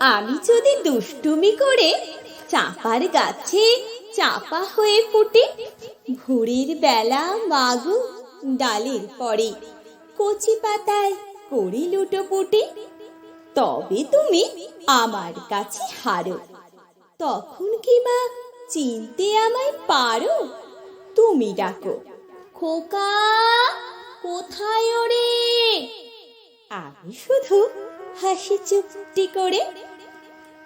আমি যদি দুষ্টুমি করে চাপার গাছে চাপা হয়ে ফুটে ভোরের বেলা মাগু ডালের পরে কচি পাতায় করি লুটোপুটে তবে তুমি আমার কাছে হারো। তখন কি বা চিনতে আমায় পারো? তুমি ডাকো, খোকা কোথায় ওরে আমি শুধু হাসি চুপটি করে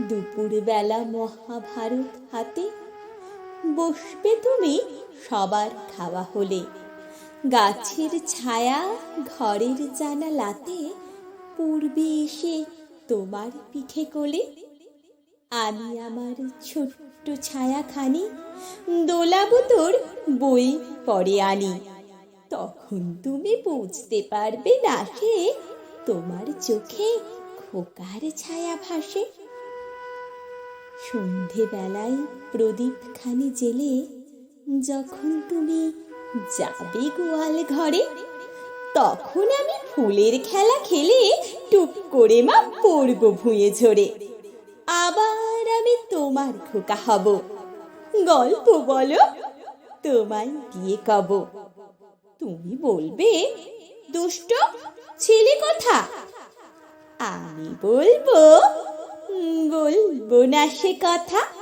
দুপুরবেলা মহাভারত হাতে। বসবে তুমি সবার খাওয়া হলে। গাছের ছায়া ঘরের জানালাতে পূর্বে এসে তোমার পিঠে কোলে। আমি আমার ছোট্ট ছায়াখানি দোলাবো তোর বই পরে আনি। তখন তুমি বুঝতে পারবে না সে তোমার চোখে খোকার ছায়া ভাসে। সন্ধেবেলায় প্রদীপখানি জেলে যখন তুমি যাবে গোয়াল ঘরে, তখন আমি ফুলের খেলা খেলে টুক করে মা পড়ব ভুঁয়ে ঝরে। আবার আমি তোমার খোকা হব। গল্প বলো, তোমায় গিয়ে কব। তুমি বলবে, দুষ্ট, ছেলে কথা? আমি বলব বলব না সে কথা।